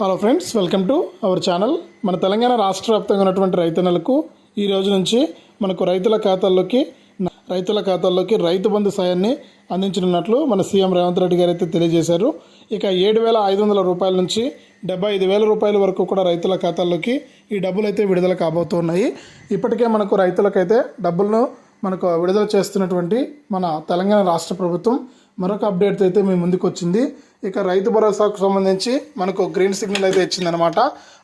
Hello friends welcome to our channel మన తెలంగాణ రాష్ట్ర వ్యాప్తంగా ఉన్నటువంటి రైతన్నలకు ఈ రోజు నుంచి మనకు రైతుల ఖాతాల్లోకి రైతుల ఖాతాల్లోకి రైతు బంధు సాయాన్ని అందించనున్నట్లు మన సీఎం రేవంత్ రెడ్డి గారు అయితే తెలియజేశారు. ఇక ఏడు వేల ఐదు వందల రూపాయల నుంచి డెబ్బై ఐదు వేల రూపాయల వరకు కూడా రైతుల ఖాతాల్లోకి ఈ డబ్బులు అయితే విడుదల కాబోతున్నాయి. ఇప్పటికే మనకు రైతులకైతే డబ్బులను మనకు విడుదల చేస్తున్నటువంటి మన తెలంగాణ రాష్ట్ర ప్రభుత్వం మరొక అప్డేట్ అయితే మీ ముందుకు వచ్చింది. ఇక రైతు భరోసాకు సంబంధించి మనకు గ్రీన్ సిగ్నల్ అయితే ఇచ్చిందనమాట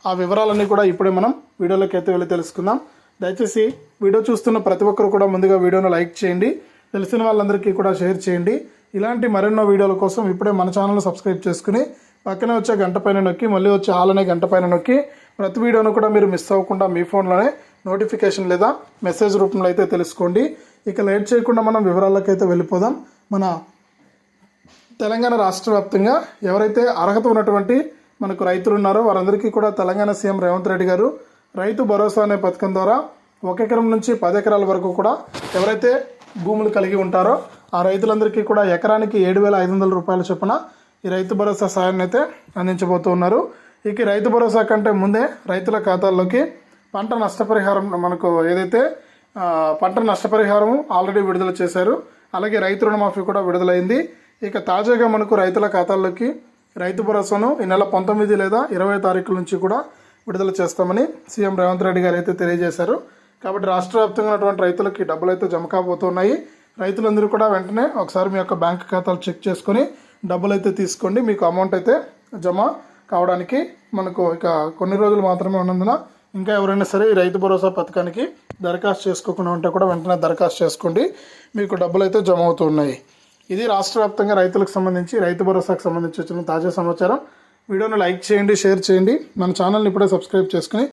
ఆ వివరాలన్నీ కూడా ఇప్పుడే మనం వీడియోలోకి అయితే వెళ్ళి తెలుసుకుందాం. దయచేసి వీడియో చూస్తున్న ప్రతి ఒక్కరు కూడా ముందుగా వీడియోను లైక్ చేయండి. తెలిసిన వాళ్ళందరికీ కూడా షేర్ చేయండి. ఇలాంటి మరెన్నో వీడియోల కోసం ఇప్పుడే మన ఛానల్ సబ్స్క్రైబ్ చేసుకుని పక్కనే వచ్చే గంట పైన నొక్కి మళ్ళీ వచ్చే హాల్ అనే గంట పైన నొక్కి ప్రతి వీడియోను కూడా మీరు మిస్ అవ్వకుండా మీ ఫోన్లోనే నోటిఫికేషన్ లేదా మెసేజ్ రూపంలో అయితే తెలుసుకోండి. ఇక లేట్ చేయకుండా మనం వివరాల్లోకి అయితే వెళ్ళిపోదాం. మన తెలంగాణ రాష్ట్ర వ్యాప్తంగా ఎవరైతే అర్హత ఉన్నటువంటి మనకు రైతులు ఉన్నారో వారందరికీ కూడా తెలంగాణ సీఎం రేవంత్ రెడ్డి గారు రైతు భరోసా అనే పథకం ద్వారా ఒక ఎకరం నుంచి పది ఎకరాల వరకు కూడా ఎవరైతే భూములు కలిగి ఉంటారో ఆ రైతులందరికీ కూడా ఎకరానికి ఏడు వేల ఐదు వందల రూపాయల చొప్పున ఈ రైతు భరోసా సాయాన్ని అయితే అందించబోతూ ఉన్నారు. ఇక రైతు భరోసా కంటే ముందే రైతుల ఖాతాల్లోకి పంట నష్టపరిహారం మనకు ఏదైతే పంట నష్టపరిహారం ఆల్రెడీ విడుదల చేశారు. అలాగే రైతు రుణమాఫీ కూడా విడుదలైంది. ఇక తాజాగా మనకు రైతుల ఖాతాల్లోకి రైతు భరోసాను ఈ నెల పంతొమ్మిది లేదా ఇరవై తారీఖుల నుంచి కూడా విడుదల చేస్తామని సీఎం రేవంత్ రెడ్డి గారు అయితే తెలియజేశారు. కాబట్టి రాష్ట్ర వ్యాప్తంగా ఉన్నటువంటి రైతులకి డబ్బులు అయితే జమ కాబోతున్నాయి. రైతులందరూ కూడా వెంటనే ఒకసారి మీ యొక్క బ్యాంక్ ఖాతాలు చెక్ చేసుకొని డబ్బులు అయితే తీసుకోండి. మీకు అమౌంట్ అయితే జమ కావడానికి మనకు ఇక కొన్ని రోజులు మాత్రమే ఉన్నందున ఇంకా ఎవరైనా సరే ఈ రైతు భరోసా పథకానికి దరఖాస్తు చేసుకోకుండా ఉంటే కూడా వెంటనే దరఖాస్తు చేసుకోండి. మీకు డబ్బులు అయితే జమ అవుతున్నాయి. ఇది రాష్ట్ర వ్యాప్తంగా రైతులకు సంబంధించి రైతు భరోసాకు సంబంధించి వచ్చిన తాజా సమాచారం. వీడియోను లైక్ చేయండి షేర్ చేయండి. మన ఛానల్ని ఇప్పుడే సబ్స్క్రైబ్ చేసుకుని